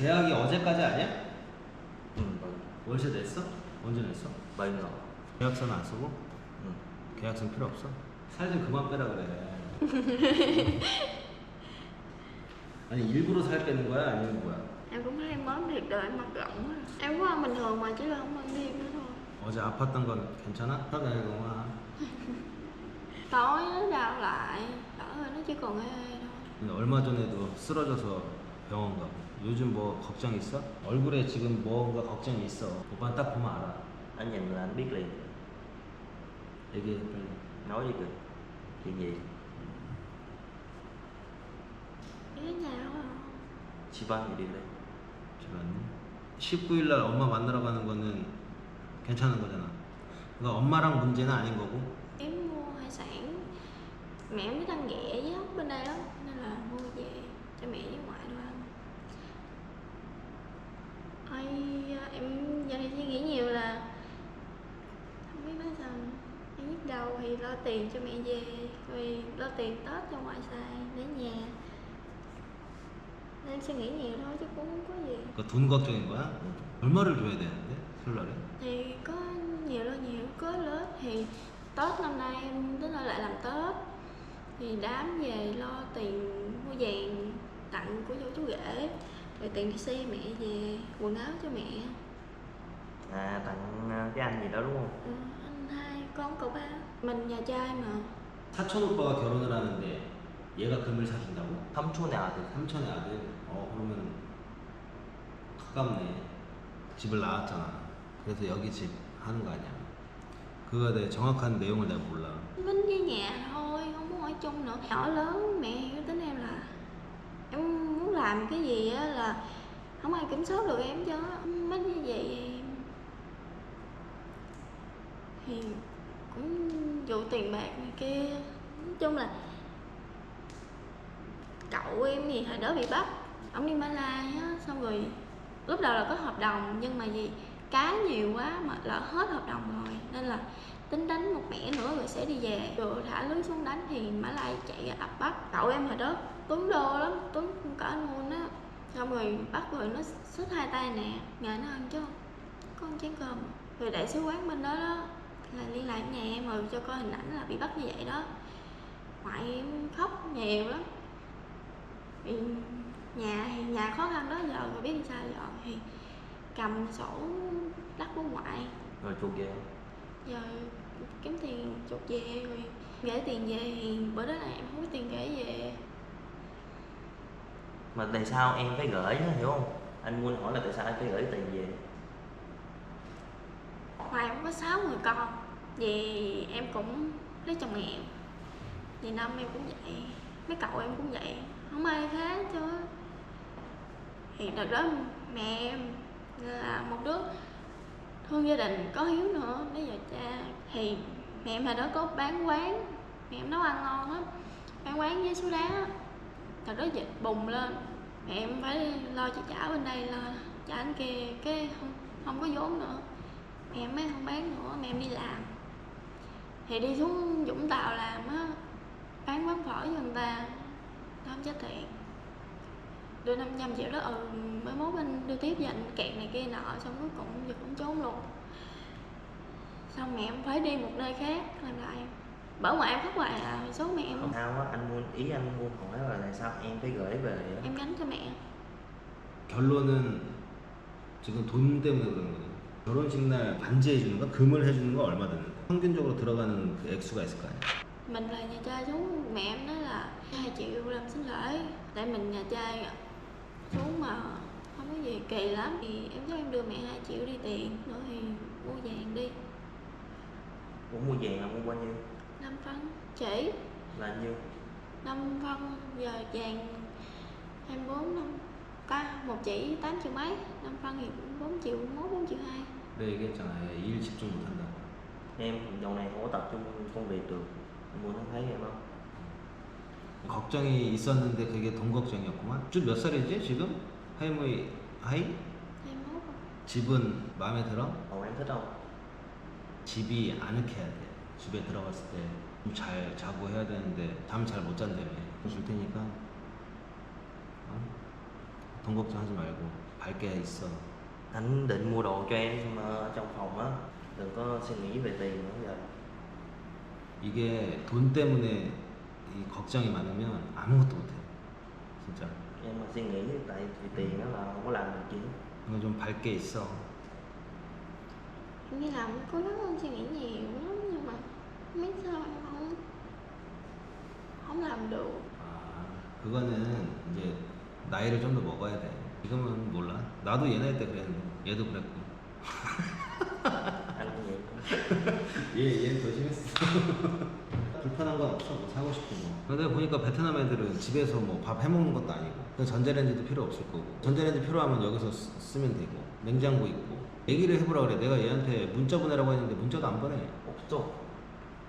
계약이 어제까지 아니야? 응 맞아 월세 냈어? 언제 냈어? 많이 나와 계약서는 안 쓰고? 응 계약서는 필요 없어? 살 좀 그만 빼라 그래. 아니 일부러 살 빼는 거야 아니면 뭐야? em cũng em mới thiệt đời em mặc rộng quá em có ăn bình thường mà chỉ là không ăn đêm nữa thôi 어제 아팠던 건 괜찮아? 하다이구만. tối nó đau lại đỡ rồi nó chỉ còn ê thôi 얼마 전에도 쓰러져서 병원 가고 요즘 뭐 걱정 있어? 얼굴에 지금 뭔가 걱정이 있어. 오빠 딱 보면 알아. anh nhìn là anh biết liền 얘기해 빨리. nói đi kìa chuyện gì đi đến nhà thôi à 집안 일이래 집안일. 19일 날 엄마 만나러 가는 거는 괜찮은 거잖아. 그러니까 엄마랑 문제는 아닌 거고. em mua hải sản mẹ em mới ăn ghẹ với ốc bên đây đó nên là mua về cho mẹ với em giờ này suy nghĩ nhiều là không biết nói sao nữa. em nhức đầu thì lo tiền cho mẹ về rồi lo tiền tết cho ngoại xài để nhà nên em suy nghĩ nhiều thôi chứ cũng không có gì 그러니까 돈 걱정인 거야? 얼마를 줘야 되는데 설날에? thì có nhiều lo nhiều có lớn thì tết năm nay em tính ở lại làm tết thì đám về lo tiền mua vàng tặng của chú chú rể Rồi tiền đi xe mẹ về quần áo cho mẹ à tặng cái anh gì đó đúng không ừ, anh hai con cậu ba mình nhà trai mà 사촌 오빠가 결혼을 하는데 얘가 금을 사준다고? 삼촌의 아들 삼촌의 아들. 어 그러면 가깝네. 집을 나왔잖아. 그래서 여기 집 하는 거 아니야? 그거에 대해 정확한 내용을 내가 몰라. Minh với nhà thôi không muốn ở chung nữa nhỏ lớn mẹ hiểu tính làm cái gì á là không ai kiểm soát được em chứ mất như vậy thì cũng vụ tiền bạc này kia. Nói chung là cậu em thì hồi đó bị bắt, ông đi Malai á, xong rồi lúc đầu là có hợp đồng nhưng mà gì cá nhiều quá mà lỡ hết hợp đồng rồi, nên là tính đánh một mẻ nữa rồi sẽ đi về. Rồi thả lưới xuống đánh thì Mã Lai chạy ập bắt. Cậu em hồi đó tuấn đô lắm tuấn cả anh luôn á. Xong rồi bắt rồi nó xích hai tay nè nhà nó ăn chứ. Có ăn chén cơm. Rồi đại sứ quán bên đó đó là liên lạc nhà em rồi cho coi hình ảnh là bị bắt như vậy đó. Ngoại em khóc nhiều lắm. Vì nhà thì nhà khó khăn đó giờ rồi biết làm sao giờ thì cầm sổ đất của ngoại. Rồi chuột về. Giờ kiếm tiền chuột về rồi gửi tiền về thì bữa đó là em không có tiền gửi về mà tại sao em phải gửi hiểu không? Anh muốn hỏi là tại sao em phải gửi tiền về? Ngoài em có 6 người con vì em cũng lấy chồng nghèo vì năm em cũng vậy, mấy cậu em cũng vậy, không ai thế chứ. Thì đợt đó mẹ em là một đứa thương gia đình có hiếu nữa, bây giờ cha, thì mẹ em hồi đó có bán quán, mẹ em nấu ăn ngon lắm, bán quán với số đá thật đó dịch bùng lên. Mẹ em phải lo cho trả bên đây, lo trả anh kia, cái không không có vốn nữa. Mẹ em mới không bán nữa, mẹ em đi làm. Thì đi xuống Vũng Tàu làm á, bán quán phở cho người ta, nó không trả tiền đưa 500 triệu đó ừ mới mốt anh đưa tiếp dành kẹt này kia nọ, xong cuối cùng giờ cũng trốn luôn. Xong mẹ em phải đi một nơi khác làm lại bảo ngoại em khóc hoài à số mẹ em không sao á anh muốn ý anh muốn hỏi là tại sao em phải gửi về á em gánh cho mẹ 결론은 지금 돈 때문에 그런 거네. 결혼식 날 반지해 주는 거, 금을 해주는 거 얼마 드는데? 평균적으로 들어가는 그 액수가 있을 거 아니야. mình là nhà trai xuống mẹ em nói là 2 triệu làm sinh lễ tại mình nhà trai à. xuống mà không có gì kỳ lắm thì em cho em đưa mẹ 2 triệu đi tiền nữa thì mua vàng đi muốn mua vàng là mua bao nhiêu năm phân chỉ là nhiêu năm phân giờ vàng 24 năm ca một chỉ 8 triệu mấy năm phân thì cũng 4 triệu mốt 4 triệu hai 내가 얘기했잖아. 얘일 집중 못 한다고. em dạo này không có tập trung công việc được anh muốn thấy em không 걱정이 있었는데 그게 돈 걱정이었구만. 쭉 몇 살이지 지금? 하이모이 하이? 21 rồi. 집은 마음에 들어? còn em thích không 집이 아늑해야 돼. 집에 들어갔을 때좀잘 자고 해야 되는데 잠 잘 못 잔다며. 줄 테니까 어? 돈 걱정하지 말고 밝게 있어. anh định mua đồ cho em ờ, trong phòng á đừng có suy nghĩ về tiền nữa giờ 이게 돈 때문에 이 걱정이 많으면 아무것도 못해. 진짜. em mà suy nghĩ tại vì tiền đó là không có làm được chuyện 이거 좀 밝게 있어. em đi làm cố gắng không suy nghĩ nhiều lắm nhưng mà không biết sao em không không làm được 아, 그거는 이제 나이를 좀 더 먹어야 돼. 지금은 몰라. 나도 얘네 때 그랬는데 얘도 그랬고. 얘 얘는 더 심했어. 불편한 건 없어. 뭐 사고 싶고 뭐. 근데 보니까 베트남 애들은 집에서 뭐 밥 해 먹는 것도 아니고 그냥 전자레인지도 필요 없을 거고 전자레인지 필요하면 여기서 쓰, 쓰면 되고 냉장고 있고 얘기를 해보라 그래. 내가 얘한테 문자 보내라고 했는데 문자도 안 보내. 없어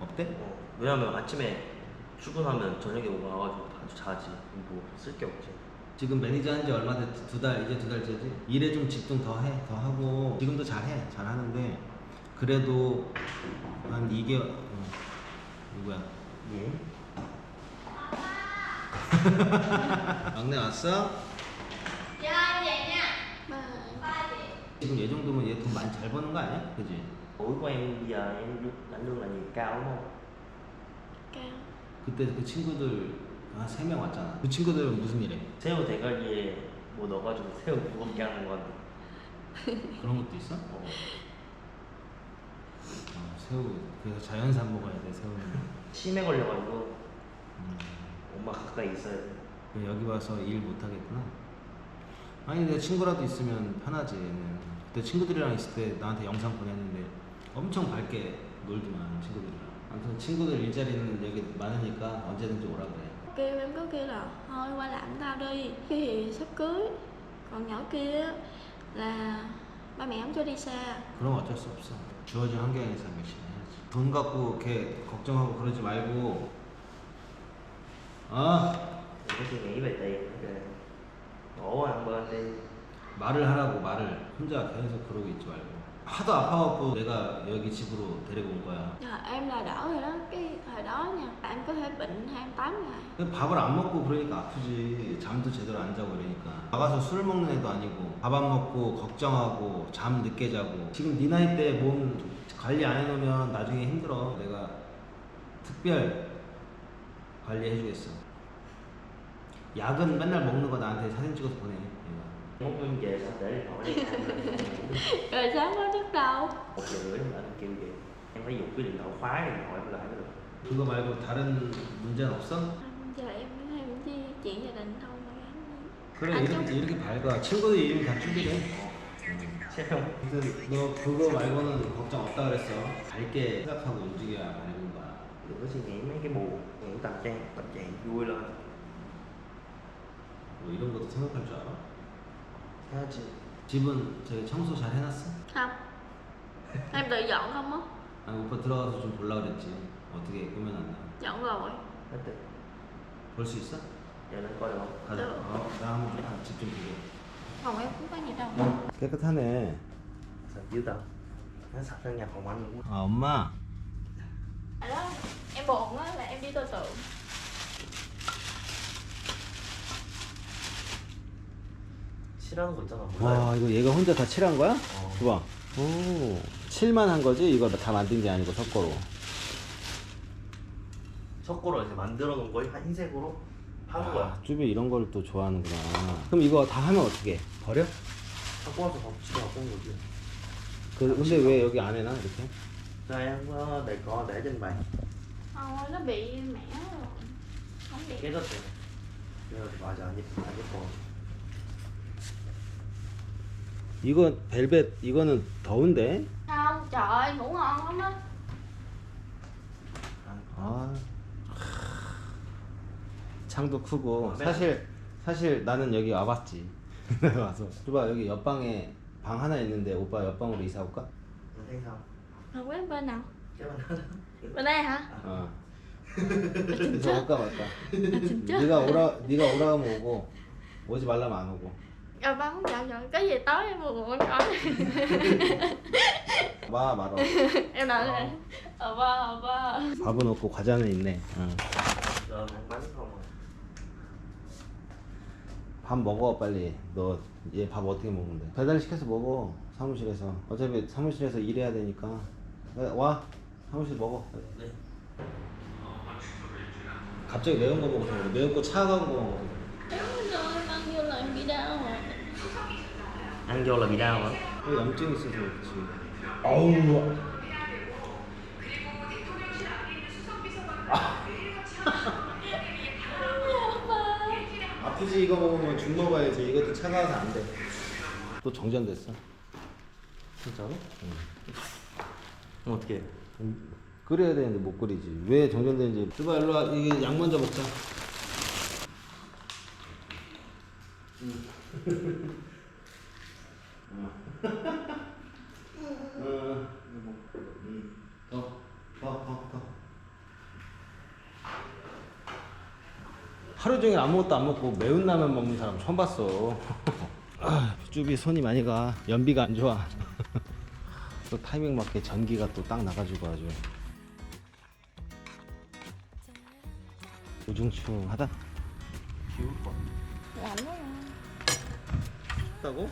없대? 어, 왜냐면 아침에 출근하면 저녁에 와가지고 아주 자지 뭐 쓸 게 없지 지금 매니저 한 지 얼마 됐지? 두 달, 이제 두 달째지? 일에 좀 집중 더 해, 더 하고, 지금도 잘해, 잘 하는데, 그래도 한 2개월, 어, 누구야? 예 막내 왔어? 지금 얘 정도면 얘 돈 많이 잘 버는 거 아니야? 그지? Tuổi của em bây giờ em lãnh lương là nhiều cao đúng không cao 그때 그 친구들 한 3명 왔잖아. 그 친구들은 무슨 일해? 새우 대가리에 뭐 넣어가지고 새우 무겁게 하는 건 그런 것도 있어? 어, 어, 새우, 그래서 자연산 먹어야 돼, 새우는. 치매 걸려가지고 음. 엄마 가까이 있어야 돼왜 여기 와서 일 못 하겠구나. 아니 내 친구라도 있으면 편하지 얘는. 그때 친구들이랑 있을 때 나한테 영상 보냈는데 엄청 밝게 놀더만 친구들이랑. 아무튼 친구들 일자리는 여기 많으니까 언제든지 오라 그래. kêu em có kêu là thôi qua làm tao đi cái thì sắp cưới còn nhỏ kia là ba mẹ không cho đi xa 그럼 어쩔 수 없어. 주어진 환경에서 열심히 해야지. 돈 갖고 이렇게 걱정하고 그러지 말고. 어? đừng có suy nghĩ về tiền nữa kìa đổ ăn bên đi 말을 하라고 말을 혼자 계속 그러고 있지 말고. 하도 아파갖고 내가 여기 집으로 데리고 온 거야. Dạ, em là đỡ rồi đó. Cái thời đó nha em có thể bệnh 28 ngày. 근데 밥을 안 먹고 그러니까 아프지. 잠도 제대로 안 자고 그러니까. 나가서 술 먹는 애도 아니고 밥 안 먹고 걱정하고 잠 늦게 자고. 지금 네 나이 때 몸 관리 안 해놓으면 나중에 힘들어. 내가 특별 관리해 주겠어. 약은 맨날 먹는 거 나한테 사진 찍어서 보내. Muốn em về sao để điện thoại đi rồi sáng có thức đâu một giờ rưỡi em anh kêu về em phải dùng cái điện thoại khóa điện thoại em lại mới được 그거 말고 다른 문제는 없어? Anh, giờ em thêm chi chuyện gia đình thôi mà em 그래 안 이렇게, 이렇게 밝아 친구들 이름 다 xem không 근데 너 그거 말고는 걱정 없다 그랬어 밝게 생각하고 움직여야 밝은 거야 đừng có suy nghĩ mấy cái buồn những tâm trạng tâm trạng vui lên 뭐 이런 것도 생각할 줄 알아? 해야지 집은 저기 청소 잘 해놨어? không em tự dọn không á 아니 오빠 들어가서 좀 볼라 그랬지 어떻게 꾸며놨나 dọn rồi được 볼수 있어? được không 가자 네. 어, 나 한번 집좀 보게 phòng em cũng có gì đâu 깨끗하네 nhà phòng anh luôn 아 엄마 Ở đó em buồn á là em đi tô tượng 싫어하는 거 있잖아 몰라요 와 이거 얘가 혼자 다 칠한 거야? 어. 봐봐 오 칠만 한 거지? 이거 다 만든 게 아니고 석고로 석고로 이제 만들어 놓은 걸 흰색으로 하는 거야 아, 쭈비 이런 걸 또 좋아하는구나 그럼 이거 다 하면 어떻게 해? 버려? 갖고 와서 밥 집에 갖고 온 거지 그, 근데 왜 여기 안 해놔 이렇게? trên bàn Thôi nó bị mẻ rồi Không đẹp cái đất này 그래서 맞아 안 예뻐 안 예뻐 이거 벨벳 이거는 더운데? Không trời ơi ngủ ngon lắm á 아 창도 크고 어, 네. 사실 사실 나는 여기 와봤지 내가 와서 쭈바 여기 옆방에 방 하나 있는데 오빠 옆방으로 이사 올까? anh thấy sao Không biết bên nào cái bên đó Bên đây hả? 어 아, 그래서 진짜? 올까 말까 아 진짜? 네가 오라 네가 오라 하면 오고 오지 말라면 안 오고 Rồi ba muốn chọn rồi Có gì tối em buồn em nói 와 말어 Em nói rồi Ờ ba ờ ba 밥은 없고 과자는 있네 어. bánh không à 밥 먹어 빨리 너 얘 밥 어떻게 먹는데 배달 시켜서 먹어 사무실에서 어차피 사무실에서 일해야 되니까 야, 와 사무실 먹어 네. 갑자기 매운 거 먹어서 그래 매운 거 차가운 거 먹어서 그래 vô là em bị đau rồi ăn vô là bị đau hả? 왜 염증 있어서 그렇지 아우 아프지 이거 먹으면 죽 먹어야지. 이것도 차가워서 안 돼 또 정전됐어? 진짜로? 응. 그럼 어떻게? 음, 끓여야 되는데 못 끓이지. 왜 정전되는지. 뚜바 일로 와. 이게 약 먼저 먹자 더 더 더 더. 하루 종일 아무것도 안 먹고 매운 라면 먹는 사람 처음 봤어. 아, 쭈비 손이 많이 가. 연비가 안 좋아. 또 타이밍 맞게 전기가 또 딱 나가지고 아주. 우중충하다. 비울 거. Quá rồi 춥다고?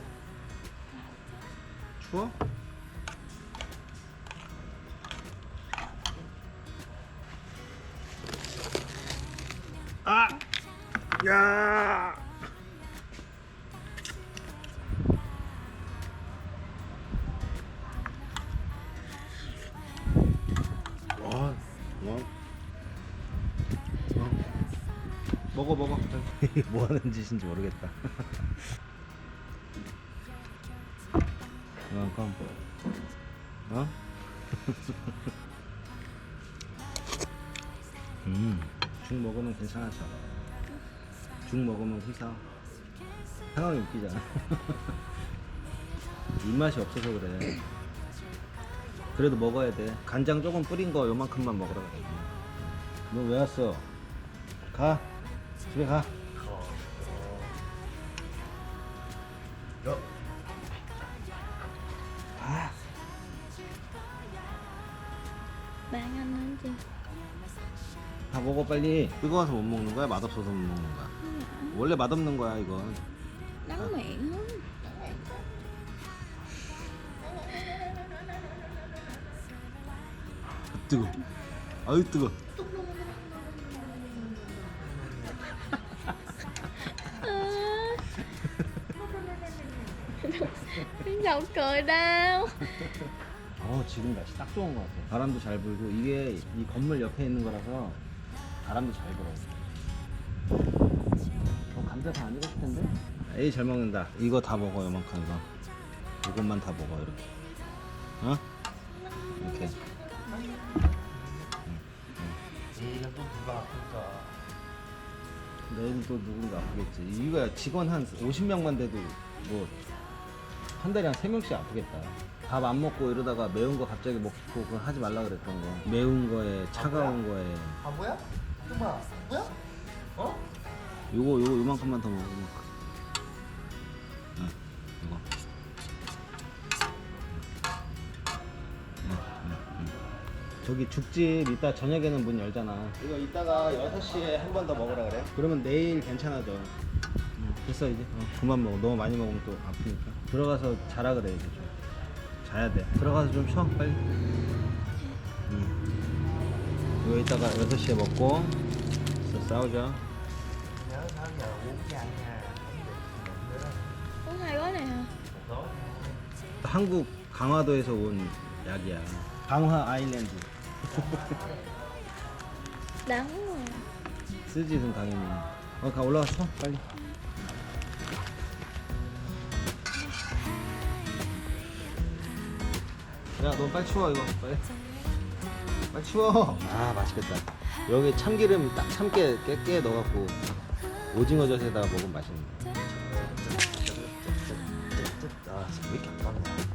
추워? 아! 야! 먹어 먹어 뭐 하는 짓인지 모르겠다 어, 그럼 어? 음, 죽 먹으면 괜찮아져. 죽 먹으면 희사. 상황이 웃기잖아. 입맛이 없어서 그래. 그래도 먹어야 돼. 간장 조금 뿌린 거 요만큼만 먹으라 그래. 너왜 왔어? 가. 집에 가. Bạn 먹어 빨리. 뜨거워서 못 먹는 거야? 맛없어서 못 먹는 거야? 원래 맛없는 거야 이건. Đắng miệng lắm 뜨거. 아유 뜨거. Giọng cười đau 어 지금 날씨 딱 좋은 것 같아. 바람도 잘 불고 이게 이 건물 옆에 있는 거라서 바람도 잘 불어. 어 감자 다안 익었을 텐데? 에이 잘 먹는다. 이거 다 먹어 요만큼 이거. 이것만 다 먹어 이렇게. 어? 이렇게. 내일은 또 누가 아플까? 내일 또 누군가 아프겠지. 이거 직원 한 50명만 돼도 뭐 한 달에 한 3명씩 아프겠다. 밥 안 먹고 이러다가 매운 거 갑자기 먹고 그거 하지 말라 그랬던 거. 매운 거에 차가운 거에 아 뭐야? 뚜마 뭐야? 어? 요거 요거 요만큼만 더 먹어. 요만큼. 응, 이거. 응, 응, 응. 저기 죽집 이따 저녁에는 문 열잖아. 이거 이따가 6시에 한 번 더 먹으라 그래. 그러면 내일 괜찮아져. 응, 됐어 이제. 어, 그만 먹어. 너무 많이 먹으면 또 아프니까. 들어가서 자라 그래 이제 좀. 자야 돼. 들어가서 좀 쉬어 빨리. 응. 이거 이따가 6시에 먹고 싸우자. 한국 강화도에서 온 약이야. 강화 아일랜드. Đắng rồi 쓰지는 당연히. 어, 가 올라갔어? 빨리. 야, 너 빨리 치워 이거. 빨리. 빨리 치워. 아, 맛있겠다. 여기 참기름 딱 참깨 깨깨 넣어갖고 오징어젓에다가 먹으면 맛있는데. 아, 왜 이렇게 안 맞냐?